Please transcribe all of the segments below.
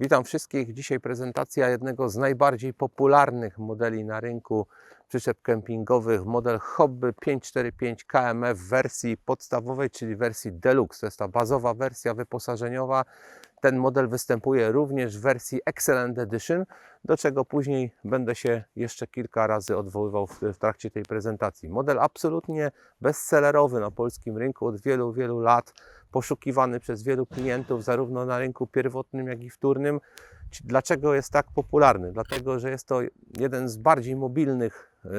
Witam wszystkich. Dzisiaj prezentacja jednego z najbardziej popularnych modeli na rynku przyczep kempingowych, model Hobby 545 KMF w wersji podstawowej, czyli wersji Deluxe. To jest ta bazowa wersja wyposażeniowa. Ten model występuje również w wersji Excellent Edition, do czego później będę się jeszcze kilka razy odwoływał w, w trakcie tej prezentacji. Model absolutnie bestsellerowy na polskim rynku od wielu, wielu lat, poszukiwany przez wielu klientów, zarówno na rynku pierwotnym, jak i wtórnym. Dlaczego jest tak popularny? Dlatego, że jest to jeden z bardziej mobilnych y,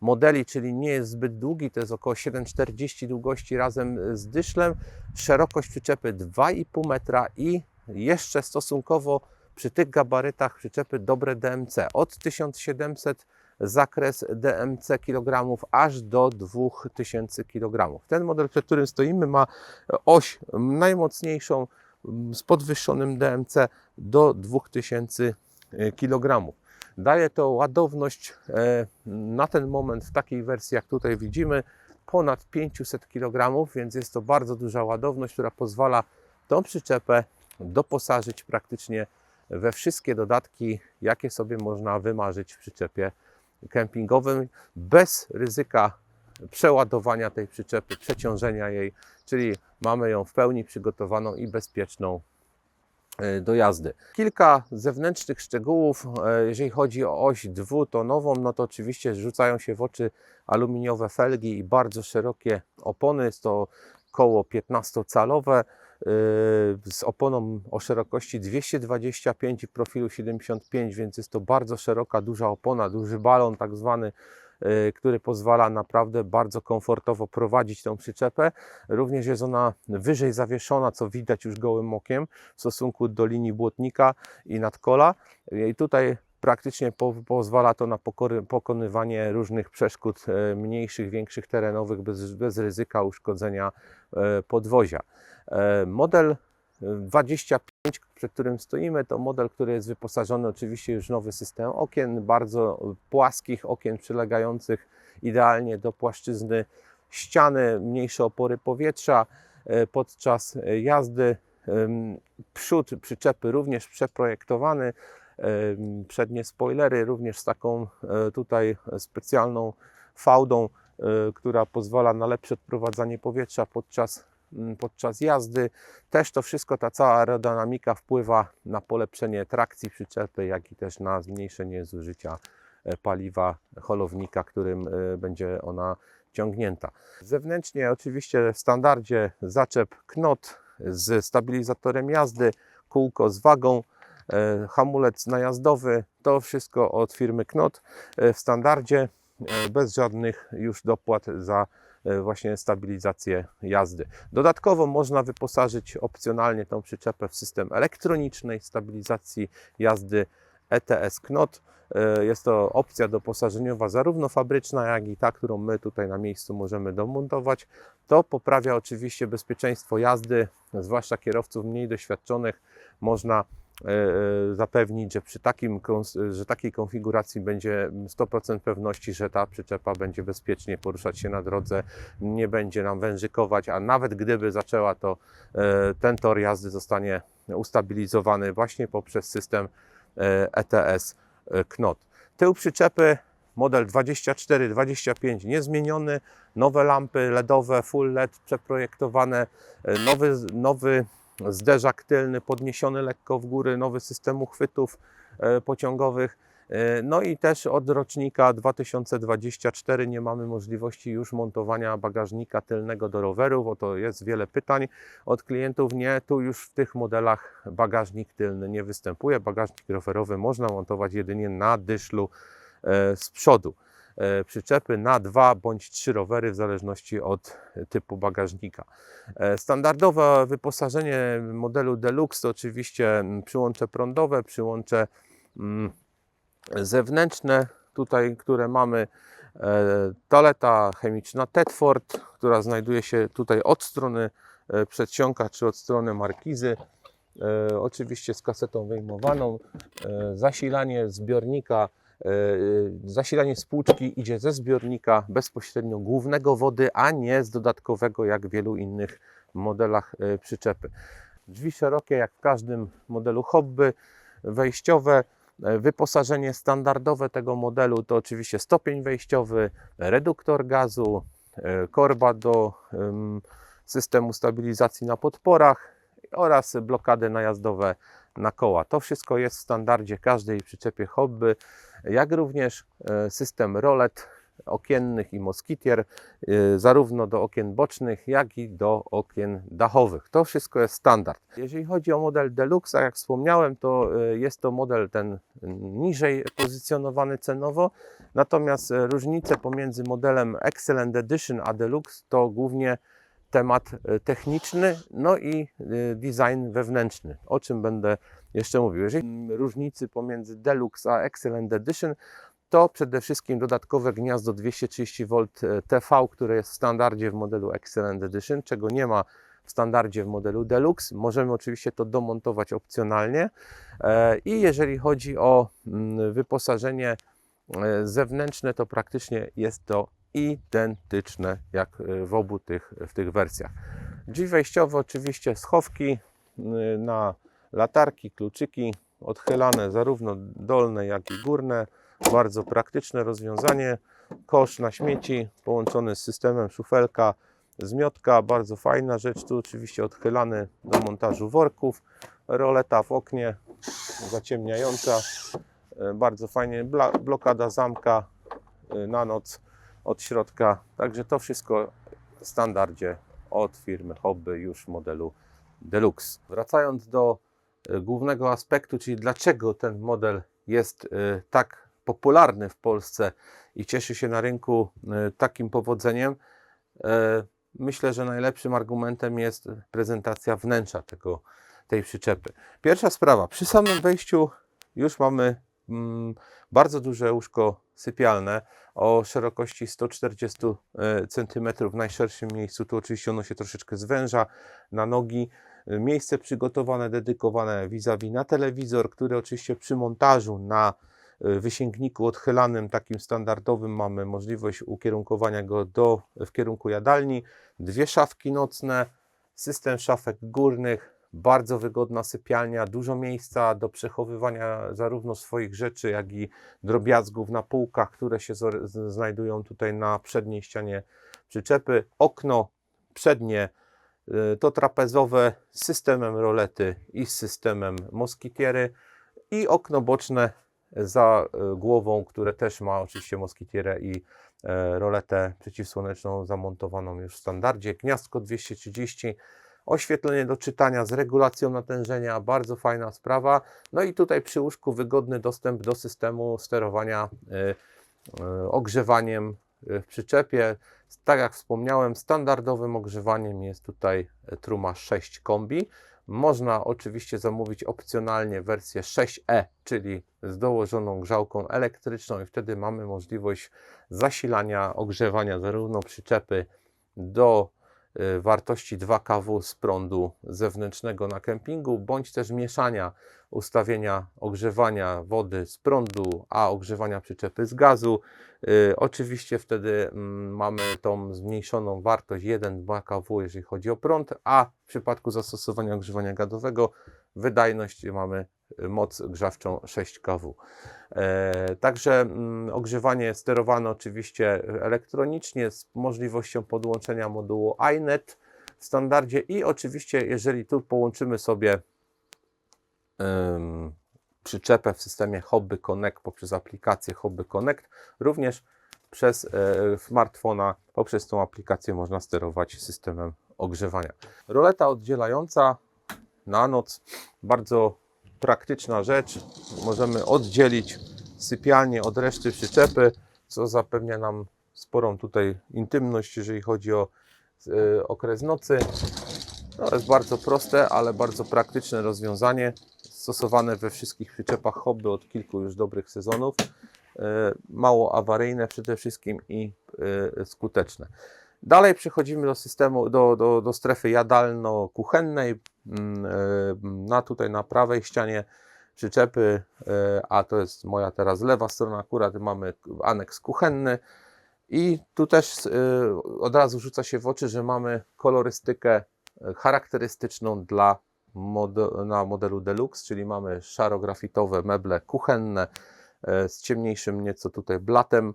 modeli, czyli nie jest zbyt długi, to jest około 7,40 długości razem z dyszlem, szerokość przyczepy 2,5 metra i jeszcze stosunkowo przy tych gabarytach przyczepy dobre DMC. Od 1700 zakres DMC kilogramów aż do 2000 kg. Ten model, przed którym stoimy, ma oś najmocniejszą mm, z podwyższonym DMC do 2000 kg. Daje to ładowność e, na ten moment w takiej wersji, jak tutaj widzimy, ponad 500 kg, więc jest to bardzo duża ładowność, która pozwala tą przyczepę doposażyć praktycznie we wszystkie dodatki, jakie sobie można wymarzyć w przyczepie kempingowym, bez ryzyka przeładowania tej przyczepy, przeciążenia jej, czyli mamy ją w pełni przygotowaną i bezpieczną e, do jazdy. Kilka zewnętrznych szczegółów, e, jeżeli chodzi o oś dwutonową, no to oczywiście rzucają się w oczy aluminiowe felgi i bardzo szerokie opony, jest to koło 15-calowe yy, z oponą o szerokości 225 i profilu 75, więc jest to bardzo szeroka, duża opona, duży balon tak zwany, yy, który pozwala naprawdę bardzo komfortowo prowadzić tą przyczepę. Również jest ona wyżej zawieszona, co widać już gołym okiem w stosunku do linii błotnika i nadkola. I tutaj praktycznie po, pozwala to na pokory, pokonywanie różnych przeszkód e, mniejszych, większych, terenowych bez, bez ryzyka uszkodzenia e, podwozia. E, Model 25, przed którym stoimy, to model, który jest wyposażony oczywiście już w nowy system okien, bardzo płaskich okien przylegających idealnie do płaszczyzny ściany, mniejsze opory powietrza podczas jazdy. Przód przyczepy również przeprojektowany, przednie spoilery również z taką e, tutaj specjalną fałdą, e, która pozwala na lepsze odprowadzanie powietrza podczas, m, podczas jazdy. Też to wszystko, ta cała aerodynamika wpływa na polepszenie trakcji przyczepy, jak i też na zmniejszenie zużycia e, paliwa holownika, którym będzie ona ciągnięta. Zewnętrznie oczywiście w standardzie zaczep knot z stabilizatorem jazdy, kółko z wagą, hamulec najazdowy, to wszystko od firmy Knot e, w standardzie, e, bez żadnych już dopłat za e, właśnie stabilizację jazdy. Dodatkowo można wyposażyć opcjonalnie tą przyczepę w system elektronicznej stabilizacji jazdy ETS Knot. E, Jest to opcja doposażeniowa zarówno fabryczna, jak i ta, którą my tutaj na miejscu możemy domontować. To poprawia oczywiście bezpieczeństwo jazdy, zwłaszcza kierowców mniej doświadczonych. Można e, e, zapewnić, że przy takim, że takiej konfiguracji będzie 100% pewności, że ta przyczepa będzie bezpiecznie poruszać się na drodze, nie będzie nam wężykować, a nawet gdyby zaczęła, to e, ten tor jazdy zostanie ustabilizowany właśnie poprzez system e, ETS e, KNOT. Tył przyczepy model 24-25 niezmieniony, nowe lampy LEDowe, full LED przeprojektowane, e, nowy, nowy zderzak tylny podniesiony lekko w góry, nowy system uchwytów e, pociągowych. E, No i też od rocznika 2024 nie mamy możliwości już montowania bagażnika tylnego do rowerów, bo to jest wiele pytań od klientów. Nie, tu już w tych modelach bagażnik tylny nie występuje. Bagażnik rowerowy można montować jedynie na dyszlu e, z przodu. E, Przyczepy na dwa bądź trzy rowery w zależności od typu bagażnika. E, Standardowe wyposażenie modelu Deluxe to oczywiście mm, przyłącze prądowe, przyłącze mm, zewnętrzne, tutaj, które mamy. E, Toaleta chemiczna Tedford, która znajduje się tutaj od strony przedsionka czy od strony markizy. Oczywiście z kasetą wyjmowaną. Zasilanie zbiornika, zasilanie spłuczki idzie ze zbiornika bezpośrednio głównego wody, a nie z dodatkowego, jak w wielu innych modelach e, przyczepy. Drzwi szerokie, jak w każdym modelu hobby, wejściowe. E, Wyposażenie standardowe tego modelu to oczywiście stopień wejściowy, reduktor gazu, e, korba do em, systemu stabilizacji na podporach oraz blokady najazdowe na koła. To wszystko jest w standardzie każdej przyczepie hobby, jak również e, system rolet okiennych i moskitier, y, zarówno do okien bocznych, jak i do okien dachowych. To wszystko jest standard. Jeżeli chodzi o model Deluxe, jak wspomniałem, to y, jest to model ten niżej pozycjonowany cenowo, natomiast różnice pomiędzy modelem Excellent Edition a Deluxe to głównie temat techniczny, no i design wewnętrzny, o czym będę jeszcze mówił. Jeżeli różnicy pomiędzy Deluxe a Excellent Edition, to przede wszystkim dodatkowe gniazdo 230V TV, które jest w standardzie w modelu Excellent Edition, czego nie ma w standardzie w modelu Deluxe. Możemy oczywiście to domontować opcjonalnie. E, I jeżeli chodzi o mm, wyposażenie e, zewnętrzne, to praktycznie jest to identyczne jak e, w obu tych, w tych wersjach. Drzwi wejściowe oczywiście schowki na latarki, kluczyki odchylane zarówno dolne jak i górne. Bardzo praktyczne rozwiązanie. Kosz na śmieci połączony z systemem szufelka, zmiotka, bardzo fajna rzecz. Tu oczywiście odchylany do montażu worków. Roleta w oknie zaciemniająca. E, Bardzo fajnie. Blokada zamka e, na noc od środka. Także to wszystko w standardzie od firmy Hobby już w modelu Deluxe. Wracając do głównego aspektu, czyli dlaczego ten model jest e, tak popularny w Polsce i cieszy się na rynku e, takim powodzeniem. E, Myślę, że najlepszym argumentem jest prezentacja wnętrza tego, tej przyczepy. Pierwsza sprawa, przy samym wejściu już mamy mm, bardzo duże łóżko sypialne o szerokości 140 cm w najszerszym miejscu. Tu oczywiście ono się troszeczkę zwęża na nogi. Miejsce przygotowane, dedykowane vis-a-vis na telewizor, który oczywiście przy montażu na y, wysięgniku odchylanym, takim standardowym, mamy możliwość ukierunkowania go do, w kierunku jadalni. Dwie szafki nocne, system szafek górnych, bardzo wygodna sypialnia, dużo miejsca do przechowywania zarówno swoich rzeczy, jak i drobiazgów na półkach, które się znajdują tutaj na przedniej ścianie przyczepy. Okno przednie y, to trapezowe z systemem rolety i z systemem moskitiery i okno boczne za y, głową, które też ma oczywiście moskitierę i e, roletę przeciwsłoneczną zamontowaną już w standardzie. Gniazdko 230, oświetlenie do czytania z regulacją natężenia, bardzo fajna sprawa. No i tutaj przy łóżku wygodny dostęp do systemu sterowania y, y, ogrzewaniem y, w przyczepie. Tak jak wspomniałem, standardowym ogrzewaniem jest tutaj e, Truma 6 kombi. Można oczywiście zamówić opcjonalnie wersję 6E, czyli z dołożoną grzałką elektryczną i wtedy mamy możliwość zasilania, ogrzewania zarówno przyczepy do wartości 2 kW z prądu zewnętrznego na kempingu, bądź też mieszania ustawienia ogrzewania wody z prądu, a ogrzewania przyczepy z gazu. Y, Oczywiście wtedy mm, mamy tą zmniejszoną wartość 1-2 kW, jeżeli chodzi o prąd, a w przypadku zastosowania ogrzewania gazowego wydajność mamy y, moc grzawczą 6 kW. E, Także mm, ogrzewanie sterowane oczywiście elektronicznie z możliwością podłączenia modułu iNet w standardzie i oczywiście jeżeli tu połączymy sobie przyczepę w systemie Hobby Connect poprzez aplikację Hobby Connect, również przez e, smartfona, poprzez tą aplikację można sterować systemem ogrzewania. Roleta oddzielająca na noc, bardzo praktyczna rzecz. Możemy oddzielić sypialnię od reszty przyczepy, co zapewnia nam sporą tutaj intymność, jeżeli chodzi o e, okres nocy. To jest bardzo proste, ale bardzo praktyczne rozwiązanie, stosowane we wszystkich przyczepach hobby od kilku już dobrych sezonów. E, Mało awaryjne przede wszystkim i e, skuteczne. Dalej przechodzimy do systemu, do, do, do strefy jadalno-kuchennej. Mm, e, Na tutaj na prawej ścianie przyczepy, e, a to jest moja teraz lewa strona, akurat mamy aneks kuchenny. I tu też e, od razu rzuca się w oczy, że mamy kolorystykę charakterystyczną dla na modelu Deluxe, czyli mamy szarografitowe meble kuchenne z ciemniejszym nieco tutaj blatem.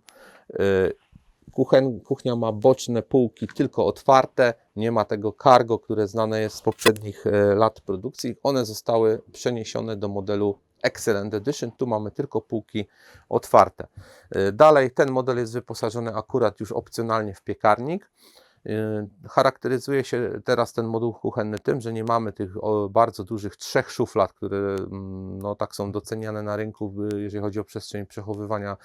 Kuchen, kuchnia ma boczne półki tylko otwarte, nie ma tego cargo, które znane jest z poprzednich e, lat produkcji. One zostały przeniesione do modelu Excellent Edition. Tu mamy tylko półki otwarte. E, Dalej ten model jest wyposażony akurat już opcjonalnie w piekarnik. E, Charakteryzuje się teraz ten moduł kuchenny tym, że nie mamy tych bardzo dużych trzech szuflad, które mm, no, tak są doceniane na rynku, jeżeli chodzi o przestrzeń przechowywania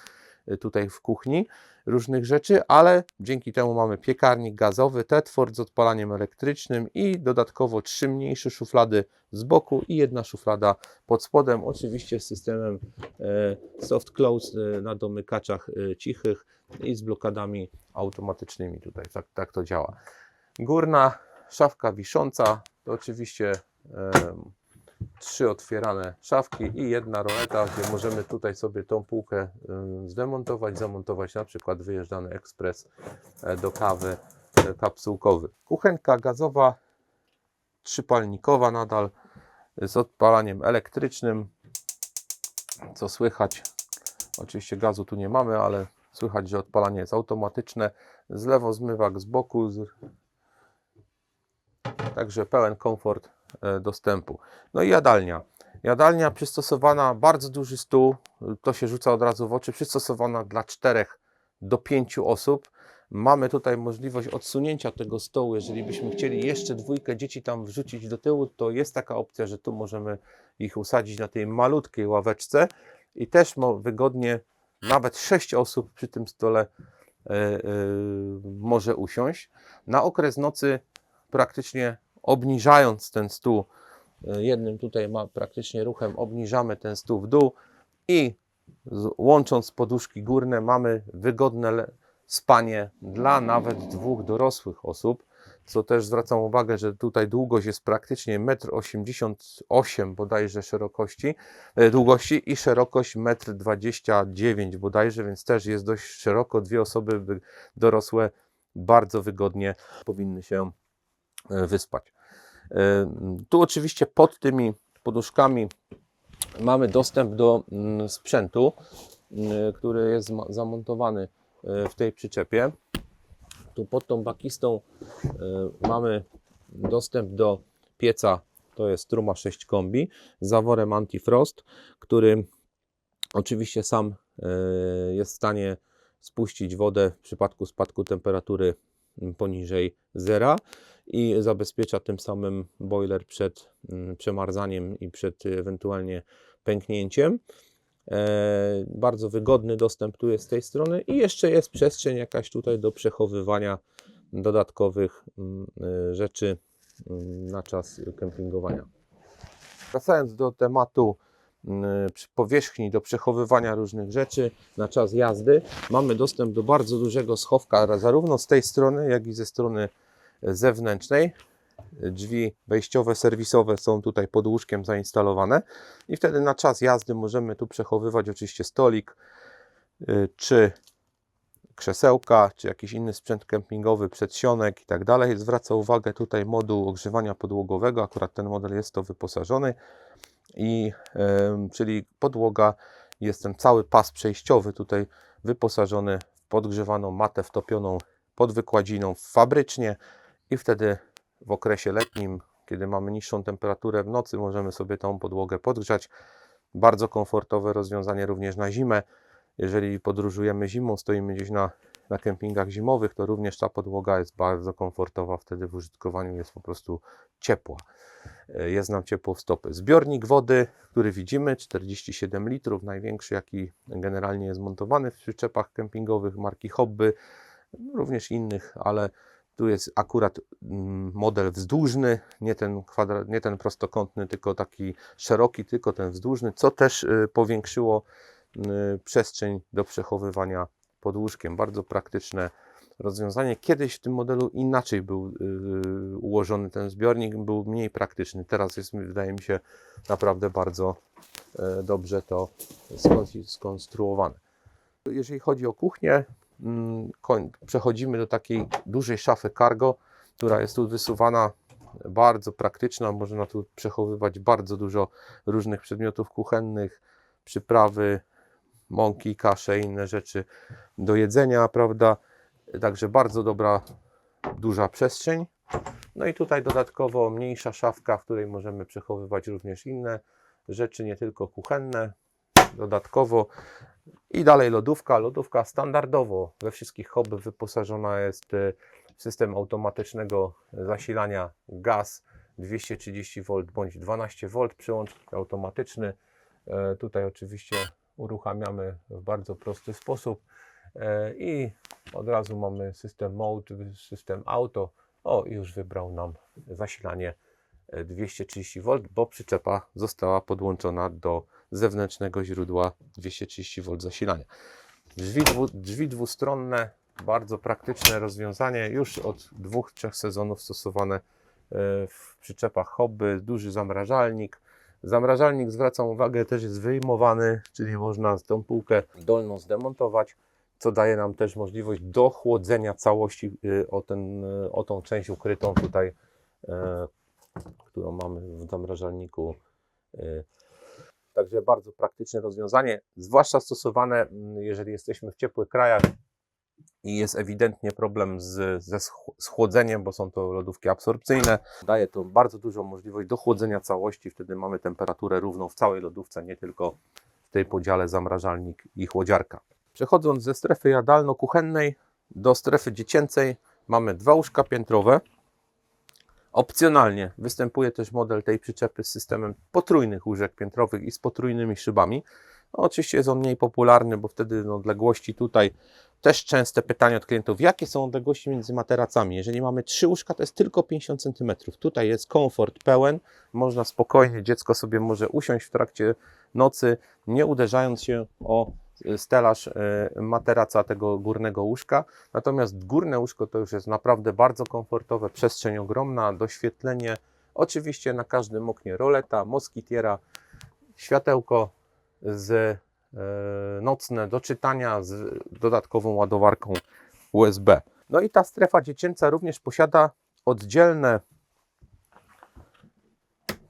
tutaj w kuchni różnych rzeczy, ale dzięki temu mamy piekarnik gazowy, Tetford z odpalaniem elektrycznym i dodatkowo trzy mniejsze szuflady z boku i jedna szuflada pod spodem, oczywiście z systemem e, soft close e, na domykaczach e, cichych i z blokadami automatycznymi tutaj, tak, tak to działa. Górna szafka wisząca, to oczywiście trzy otwierane szafki i jedna roleta, gdzie możemy tutaj sobie tą półkę em, zdemontować, zamontować na przykład wyjeżdżany ekspres e, do kawy e, kapsułkowy. Kuchenka gazowa, trzypalnikowa nadal z odpalaniem elektrycznym. Co słychać? Oczywiście gazu tu nie mamy, ale słychać, że odpalanie jest automatyczne. Z lewo zmywak z boku, także pełen komfort e, dostępu. No i jadalnia. Jadalnia przystosowana, bardzo duży stół, to się rzuca od razu w oczy, przystosowana dla 4 do 5 osób. Mamy tutaj możliwość odsunięcia tego stołu, jeżeli byśmy chcieli jeszcze dwójkę dzieci tam wrzucić do tyłu, to jest taka opcja, że tu możemy ich usadzić na tej malutkiej ławeczce i też wygodnie nawet 6 osób przy tym stole e, e, może usiąść. Na okres nocy praktycznie obniżając ten stół, e, jednym tutaj ma praktycznie ruchem obniżamy ten stół w dół i łącząc poduszki górne mamy wygodne spanie dla nawet dwóch dorosłych osób, co też zwracam uwagę, że tutaj długość jest praktycznie 1,88 m bodajże szerokości, e, długości i szerokość 1,29 m bodajże, więc też jest dość szeroko. Dwie osoby dorosłe bardzo wygodnie powinny się wyspać. E, Tu oczywiście pod tymi poduszkami mamy dostęp do mm, sprzętu, mm, który jest zamontowany e, w tej przyczepie. Tu pod tą bakistą e, mamy dostęp do pieca, to jest Truma 6 kombi z zaworem antifrost, który oczywiście sam e, jest w stanie spuścić wodę w przypadku spadku temperatury poniżej zera i zabezpiecza tym samym boiler przed mm, przemarzaniem i przed ewentualnie pęknięciem. E, bardzo wygodny dostęp tu jest z tej strony i jeszcze jest przestrzeń jakaś tutaj do przechowywania dodatkowych mm, e, rzeczy mm, na czas kempingowania. Wracając do tematu powierzchni do przechowywania różnych rzeczy na czas jazdy, mamy dostęp do bardzo dużego schowka zarówno z tej strony, jak i ze strony zewnętrznej. Drzwi wejściowe, serwisowe są tutaj pod łóżkiem zainstalowane i wtedy na czas jazdy możemy tu przechowywać oczywiście stolik, y, czy krzesełka, czy jakiś inny sprzęt kempingowy, przedsionek i tak dalej. Zwraca uwagę tutaj moduł ogrzewania podłogowego, akurat ten model jest to wyposażony i czyli podłoga jest ten cały pas przejściowy tutaj wyposażony w podgrzewaną matę wtopioną pod wykładziną fabrycznie i wtedy w okresie letnim, kiedy mamy niższą temperaturę w nocy, możemy sobie tą podłogę podgrzać. Bardzo komfortowe rozwiązanie również na zimę. Jeżeli podróżujemy zimą, stoimy gdzieś na, na kempingach zimowych, to również ta podłoga jest bardzo komfortowa, wtedy w użytkowaniu jest po prostu ciepła. E, Jest nam ciepło w stopy. Zbiornik wody, który widzimy, 47 litrów, największy jaki generalnie jest montowany w przyczepach kempingowych marki Hobby, również innych, ale tu jest akurat mm, model wzdłużny, nie ten, kwadrat, nie ten prostokątny, tylko taki szeroki, tylko ten wzdłużny, co też y, powiększyło y, przestrzeń do przechowywania pod łóżkiem. Bardzo praktyczne rozwiązanie. Kiedyś w tym modelu inaczej był y, ułożony ten zbiornik, był mniej praktyczny. Teraz jest, wydaje mi się, naprawdę bardzo y, dobrze to skon- skonstruowane. Jeżeli chodzi o kuchnię, mm, przechodzimy do takiej dużej szafy cargo, która jest tu wysuwana bardzo praktyczna. Można tu przechowywać bardzo dużo różnych przedmiotów kuchennych, przyprawy, mąki, kasze, inne rzeczy do jedzenia, prawda? Także bardzo dobra, duża przestrzeń. No i tutaj dodatkowo mniejsza szafka, w której możemy przechowywać również inne rzeczy, nie tylko kuchenne. Dodatkowo i dalej lodówka. Lodówka standardowo we wszystkich hobby wyposażona jest e, w system automatycznego zasilania gaz 230V bądź 12V, przyłącznik automatyczny. E, Tutaj oczywiście uruchamiamy w bardzo prosty sposób E, i od razu mamy system mode, system auto. O, już wybrał nam zasilanie e, 230V, bo przyczepa została podłączona do zewnętrznego źródła 230V zasilania. Drzwi, dwu, drzwi dwustronne, bardzo praktyczne rozwiązanie, już od dwóch, trzech sezonów stosowane e, w przyczepach hobby, duży zamrażalnik. Zamrażalnik, zwracam uwagę, też jest wyjmowany, czyli można tą półkę dolną zdemontować, co daje nam też możliwość dochłodzenia całości y, o, ten, y, o tą część ukrytą tutaj, e, którą mamy w zamrażalniku. y. Także bardzo praktyczne rozwiązanie, zwłaszcza stosowane, mm, jeżeli jesteśmy w ciepłych krajach i jest ewidentnie problem z, ze sch- z chłodzeniem, bo są to lodówki absorpcyjne. Daje to bardzo dużą możliwość dochłodzenia całości, wtedy mamy temperaturę równą w całej lodówce, nie tylko w tej podziale zamrażalnik i chłodziarka. Przechodząc ze strefy jadalno-kuchennej do strefy dziecięcej, mamy dwa łóżka piętrowe. Opcjonalnie występuje też model tej przyczepy z systemem potrójnych łóżek piętrowych i z potrójnymi szybami. No, oczywiście jest on mniej popularny, bo wtedy no, odległości tutaj też częste pytanie od klientów, jakie są odległości między materacami. Jeżeli mamy trzy łóżka, to jest tylko 50 cm. Tutaj jest komfort pełen, można spokojnie, dziecko sobie może usiąść w trakcie nocy, nie uderzając się o stelaż e, materaca tego górnego łóżka. Natomiast górne łóżko to już jest naprawdę bardzo komfortowe, przestrzeń ogromna, doświetlenie. Oczywiście na każdym oknie roleta, moskitiera, światełko z e, nocne do czytania z dodatkową ładowarką USB. No i ta strefa dziecięca również posiada oddzielne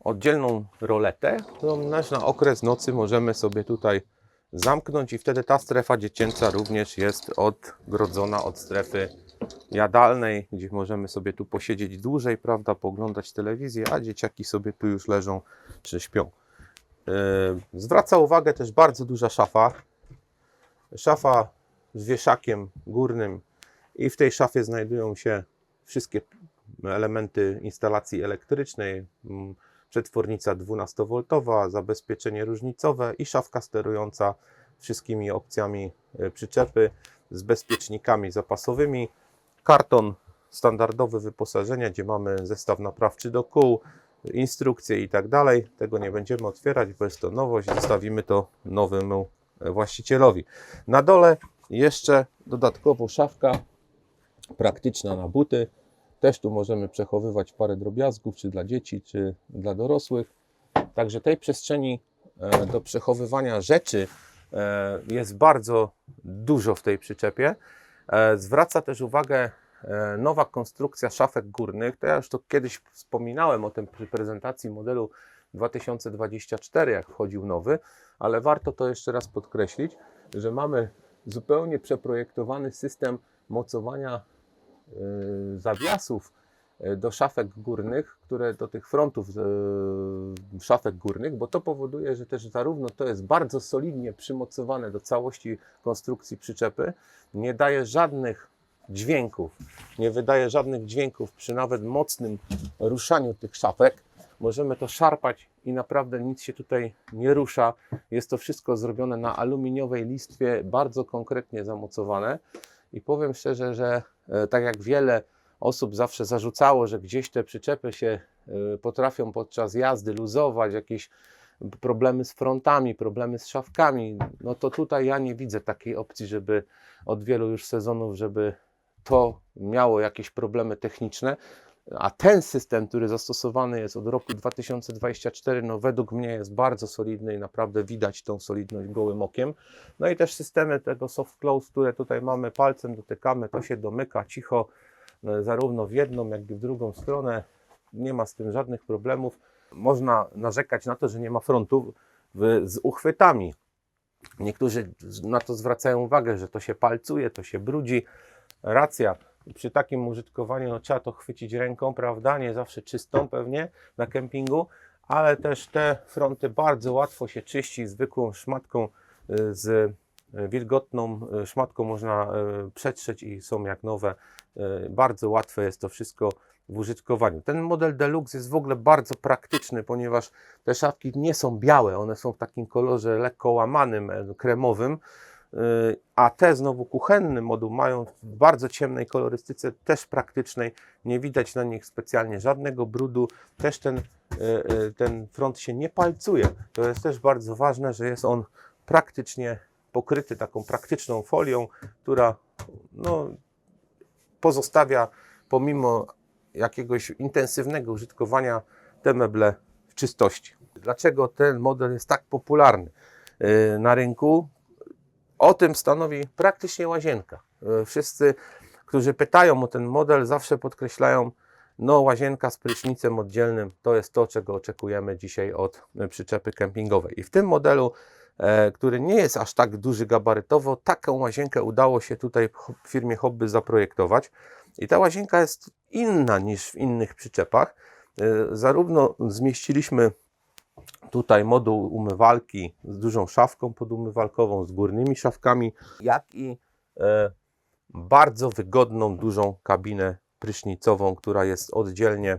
oddzielną roletę, którą na okres nocy możemy sobie tutaj zamknąć i wtedy ta strefa dziecięca również jest odgrodzona od strefy jadalnej, gdzie możemy sobie tu posiedzieć dłużej, prawda, poglądać telewizję, a dzieciaki sobie tu już leżą czy śpią. Yy, Zwraca uwagę też bardzo duża szafa. Szafa z wieszakiem górnym i w tej szafie znajdują się wszystkie elementy instalacji elektrycznej. mm, Przetwornica 12V, zabezpieczenie różnicowe i szafka sterująca wszystkimi opcjami e, przyczepy z bezpiecznikami zapasowymi. Karton standardowy wyposażenia, gdzie mamy zestaw naprawczy do kół, instrukcje i tak dalej. Tego nie będziemy otwierać, bo jest to nowość. Zostawimy to nowemu e, właścicielowi. Na dole jeszcze dodatkowo szafka praktyczna na buty. Też tu możemy przechowywać parę drobiazgów, czy dla dzieci, czy dla dorosłych. Także tej przestrzeni e, do przechowywania rzeczy e, jest bardzo dużo w tej przyczepie. Zwraca też uwagę nowa konstrukcja szafek górnych. To ja już to kiedyś wspominałem o tym przy prezentacji modelu 2024, jak wchodził nowy, ale warto to jeszcze raz podkreślić, że mamy zupełnie przeprojektowany system mocowania y, zawiasów y, do szafek górnych, które do tych frontów szafek górnych, bo to powoduje, że też zarówno to jest bardzo solidnie przymocowane do całości konstrukcji przyczepy, nie daje żadnych dźwięków, nie wydaje żadnych dźwięków przy nawet mocnym ruszaniu tych szafek. Możemy to szarpać i naprawdę nic się tutaj nie rusza. Jest to wszystko zrobione na aluminiowej listwie, bardzo konkretnie zamocowane. I powiem szczerze, że e, tak jak wiele osób zawsze zarzucało, że gdzieś te przyczepy się e, potrafią podczas jazdy luzować, jakieś problemy z frontami, problemy z szafkami, no to tutaj ja nie widzę takiej opcji, żeby od wielu już sezonów, żeby to miało jakieś problemy techniczne. A ten system, który zastosowany jest od roku 2024, no według mnie jest bardzo solidny i naprawdę widać tą solidność gołym okiem. No i też systemy tego soft close, które tutaj mamy, palcem dotykamy, to się domyka cicho, e, zarówno w jedną, jak i w drugą stronę. nie ma z tym żadnych problemów. Można narzekać na to, że nie ma frontu w, z uchwytami. Niektórzy na to zwracają uwagę, że to się palcuje, to się brudzi. Racja. Przy takim użytkowaniu no, trzeba to chwycić ręką, prawda? Nie zawsze czystą pewnie na kempingu, ale też te fronty bardzo łatwo się czyści zwykłą szmatką y, z y, wilgotną y, szmatką można przetrzeć i są jak nowe. Bardzo łatwe jest to wszystko w użytkowaniu. Ten model Deluxe jest w ogóle bardzo praktyczny, ponieważ te szafki nie są białe, one są w takim kolorze lekko łamanym, e, kremowym, a te znowu kuchenny moduł mają w bardzo ciemnej kolorystyce, też praktycznej, nie widać na nich specjalnie żadnego brudu, też ten, y, y, ten front się nie palcuje. To jest też bardzo ważne, że jest on praktycznie pokryty taką praktyczną folią, która no, pozostawia pomimo jakiegoś intensywnego użytkowania te meble w czystości. Dlaczego ten model jest tak popularny yy, na rynku? O tym stanowi praktycznie łazienka. Yy, Wszyscy, którzy pytają o ten model, zawsze podkreślają, no łazienka z prysznicem oddzielnym to jest to, czego oczekujemy dzisiaj od e, przyczepy kempingowej. I w tym modelu, e, który nie jest aż tak duży gabarytowo, taką łazienkę udało się tutaj w firmie Hobby zaprojektować. I ta łazienka jest inna niż w innych przyczepach. E, Zarówno zmieściliśmy tutaj moduł umywalki z dużą szafką podumywalkową, z górnymi szafkami, jak i e, bardzo wygodną, dużą kabinę prysznicową, która jest oddzielnie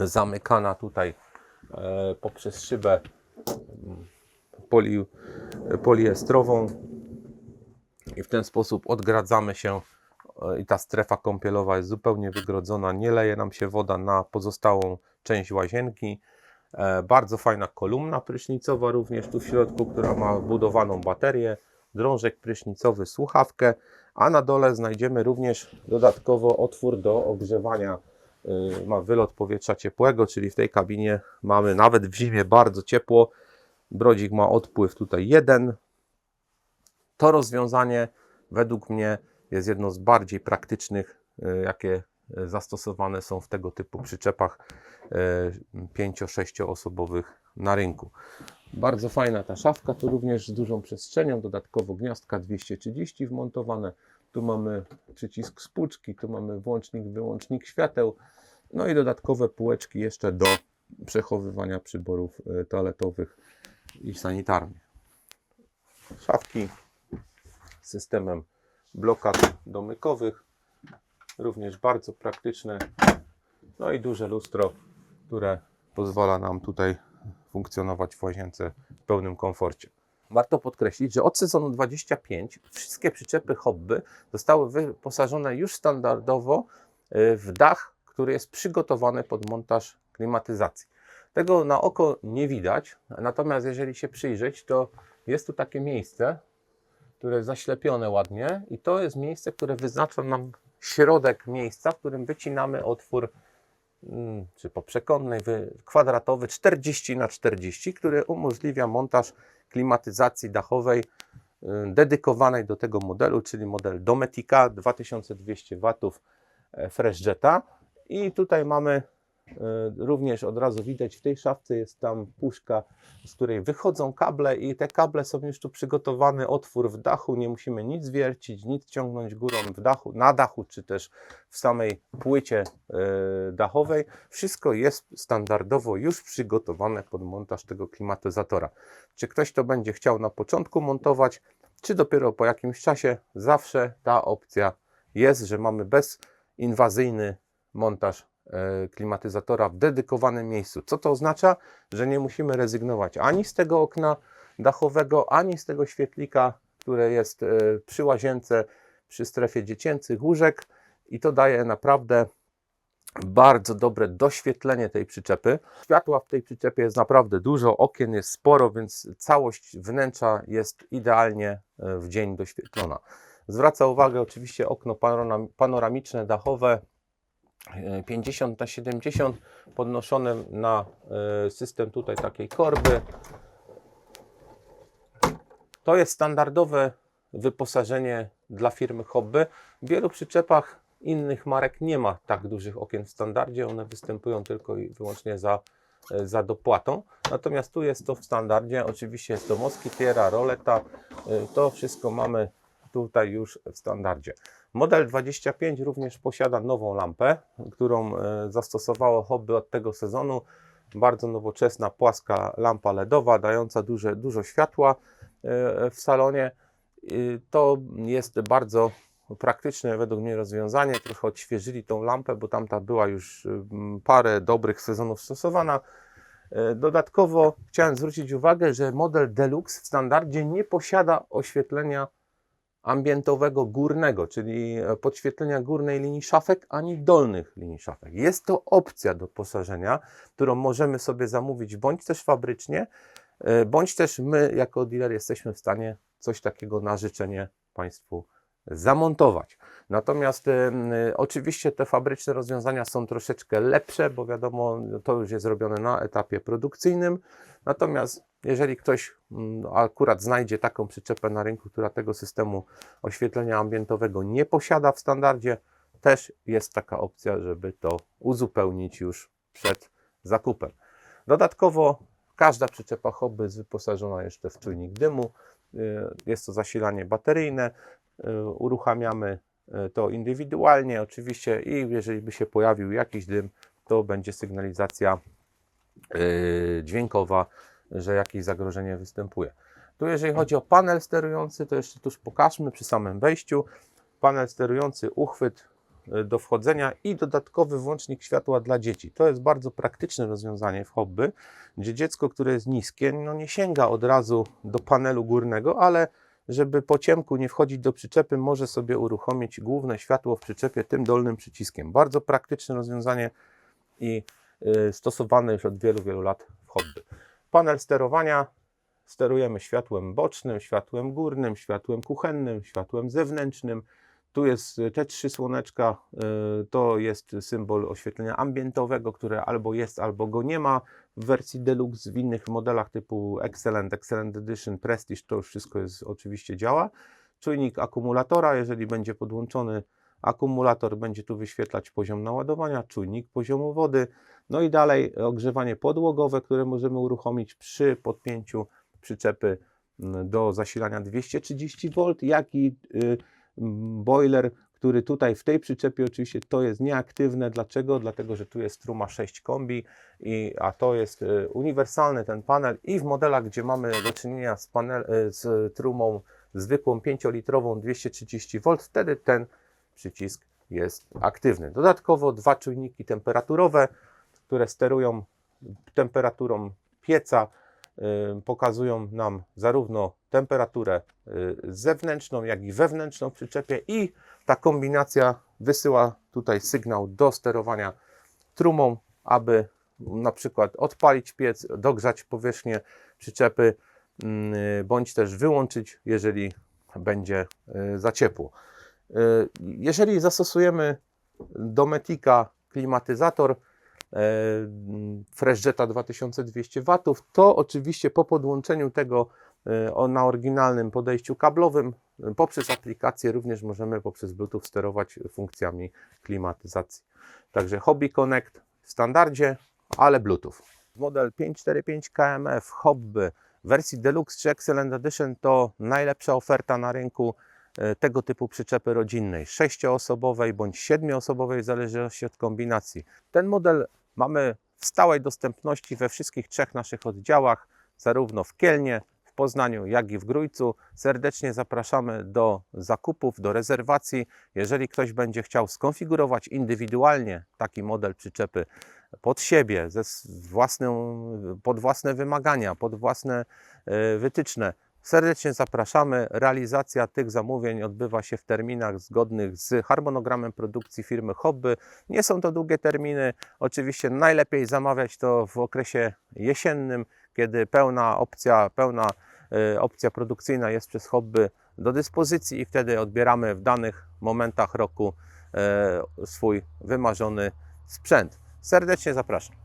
zamykana tutaj e, poprzez szybę mm, poli, poliestrową i w ten sposób odgradzamy się e, i ta strefa kąpielowa jest zupełnie wygrodzona, nie leje nam się woda na pozostałą część łazienki. E, Bardzo fajna kolumna prysznicowa również tu w środku, która ma budowaną baterię, drążek prysznicowy, słuchawkę, a na dole znajdziemy również dodatkowo otwór do ogrzewania. Y, Ma wylot powietrza ciepłego, czyli w tej kabinie mamy nawet w zimie bardzo ciepło. Brodzik ma odpływ tutaj jeden. To rozwiązanie według mnie jest jedno z bardziej praktycznych, y, jakie zastosowane są w tego typu przyczepach 5-6 osobowych na rynku. Bardzo fajna ta szafka, tu również z dużą przestrzenią, dodatkowo gniazdka 230 wmontowane. Tu mamy przycisk spłuczki, tu mamy włącznik, wyłącznik świateł, no i dodatkowe półeczki jeszcze do przechowywania przyborów e, toaletowych i sanitarnych. Szafki z systemem blokad domykowych, również bardzo praktyczne. No i duże lustro, które pozwala nam tutaj funkcjonować w łazience w pełnym komforcie. Warto podkreślić, że od sezonu 25 wszystkie przyczepy hobby zostały wyposażone już standardowo y, w dach, który jest przygotowany pod montaż klimatyzacji. Tego na oko nie widać, natomiast jeżeli się przyjrzeć, to jest tu takie miejsce, które jest zaślepione ładnie i to jest miejsce, które wyznacza nam środek miejsca, w którym wycinamy otwór mm, czy poprzekątnej, wy- kwadratowy 40 na 40, który umożliwia montaż klimatyzacji dachowej y, dedykowanej do tego modelu, czyli model Dometica 2200 W e, FreshJeta. I tutaj mamy również od razu widać w tej szafce jest tam puszka, z której wychodzą kable i te kable są już tu przygotowany otwór w dachu, nie musimy nic wiercić, nic ciągnąć górą w dachu, na dachu czy też w samej płycie y, dachowej. Wszystko jest standardowo już przygotowane pod montaż tego klimatyzatora. Czy ktoś to będzie chciał na początku montować, czy dopiero po jakimś czasie, zawsze ta opcja jest, że mamy bezinwazyjny montaż e, klimatyzatora w dedykowanym miejscu. Co to oznacza? Że nie musimy rezygnować ani z tego okna dachowego, ani z tego świetlika, które jest e, przy łazience, przy strefie dziecięcych łóżek i to daje naprawdę bardzo dobre doświetlenie tej przyczepy. Światła w tej przyczepie jest naprawdę dużo, okien jest sporo, więc całość wnętrza jest idealnie e, w dzień doświetlona. Zwraca uwagę oczywiście okno panoram- panoramiczne, dachowe, e, 50 na 70 podnoszone na e, system tutaj takiej korby. To jest standardowe wyposażenie dla firmy Hobby. W wielu przyczepach innych marek nie ma tak dużych okien w standardzie, one występują tylko i wyłącznie za, e, za dopłatą. Natomiast tu jest to w standardzie, oczywiście jest to Moskitiera, Roleta, e, to wszystko mamy tutaj już w standardzie. Model 25 również posiada nową lampę, którą e, zastosowało hobby od tego sezonu. Bardzo nowoczesna, płaska lampa LEDowa, dająca duże, dużo światła e, w salonie. To jest bardzo praktyczne według mnie rozwiązanie. Trochę odświeżyli tą lampę, bo tamta była już mm, parę dobrych sezonów stosowana. E, Dodatkowo chciałem zwrócić uwagę, że model Deluxe w standardzie nie posiada oświetlenia ambientowego górnego, czyli e, podświetlenia górnej linii szafek, ani dolnych linii szafek. Jest to opcja doposażenia, którą możemy sobie zamówić bądź też fabrycznie, e, bądź też my jako dealer jesteśmy w stanie coś takiego na życzenie Państwu zamontować. Natomiast m, oczywiście te fabryczne rozwiązania są troszeczkę lepsze, bo wiadomo, to już jest robione na etapie produkcyjnym. Natomiast jeżeli ktoś mm, akurat znajdzie taką przyczepę na rynku, która tego systemu oświetlenia ambientowego nie posiada w standardzie, też jest taka opcja, żeby to uzupełnić już przed zakupem. Dodatkowo każda przyczepa hobby jest wyposażona jeszcze w czujnik dymu. Y, Jest to zasilanie bateryjne. Y, Uruchamiamy y, to indywidualnie oczywiście i jeżeli by się pojawił jakiś dym, to będzie sygnalizacja dźwiękowa, że jakieś zagrożenie występuje. Tu jeżeli chodzi o panel sterujący, to jeszcze tuż pokażmy przy samym wejściu. Panel sterujący, uchwyt y, do wchodzenia i dodatkowy włącznik światła dla dzieci. To jest bardzo praktyczne rozwiązanie w hobby, gdzie dziecko, które jest niskie, no nie sięga od razu do panelu górnego, ale żeby po ciemku nie wchodzić do przyczepy, może sobie uruchomić główne światło w przyczepie tym dolnym przyciskiem. Bardzo praktyczne rozwiązanie i y, stosowane już od wielu, wielu lat w hobby. Panel sterowania. Sterujemy światłem bocznym, światłem górnym, światłem kuchennym, światłem zewnętrznym. Tu jest y, te trzy słoneczka, y, to jest symbol oświetlenia ambientowego, które albo jest, albo go nie ma. W wersji Deluxe, w innych modelach typu Excellent, Excellent Edition, Prestige, to już wszystko jest, oczywiście działa. Czujnik akumulatora, jeżeli będzie podłączony akumulator, będzie tu wyświetlać poziom naładowania, czujnik poziomu wody. No i dalej ogrzewanie podłogowe, które możemy uruchomić przy podpięciu przyczepy mm, do zasilania 230V, jak i y, mm, boiler, który tutaj w tej przyczepie oczywiście to jest nieaktywne. Dlaczego? Dlatego, że tu jest truma 6 kombi, i, a to jest y, uniwersalny ten panel i w modelach, gdzie mamy do czynienia z, panel, y, z trumą zwykłą 5-litrową 230V, wtedy ten przycisk jest aktywny. Dodatkowo dwa czujniki temperaturowe, które sterują temperaturą pieca, y, pokazują nam zarówno temperaturę y, zewnętrzną, jak i wewnętrzną w przyczepie i ta kombinacja wysyła tutaj sygnał do sterowania trumą, aby na przykład odpalić piec, dogrzać powierzchnię przyczepy, mm, bądź też wyłączyć, jeżeli będzie y, za ciepło. Y, Jeżeli zastosujemy do Metika klimatyzator FreshJeta 2200 W, to oczywiście po podłączeniu tego o- na oryginalnym podejściu kablowym e, poprzez aplikację również możemy poprzez Bluetooth sterować funkcjami klimatyzacji. Także Hobby Connect w standardzie, ale Bluetooth. Model 545 KMF Hobby wersji Deluxe czy Excellent Edition to najlepsza oferta na rynku tego typu przyczepy rodzinnej, sześcioosobowej bądź siedmioosobowej w zależności od kombinacji. Ten model mamy w stałej dostępności we wszystkich trzech naszych oddziałach, zarówno w Kielnie, w Poznaniu, jak i w Grójcu. Serdecznie zapraszamy do zakupów, do rezerwacji. Jeżeli ktoś będzie chciał skonfigurować indywidualnie taki model przyczepy pod siebie, ze własną, pod własne wymagania, pod własne e, wytyczne, Serdecznie zapraszamy. Realizacja tych zamówień odbywa się w terminach zgodnych z harmonogramem produkcji firmy Hobby. Nie są to długie terminy. Oczywiście najlepiej zamawiać to w okresie jesiennym, kiedy pełna opcja, pełna e, opcja produkcyjna jest przez Hobby do dyspozycji i wtedy odbieramy w danych momentach roku e, swój wymarzony sprzęt. Serdecznie zapraszam.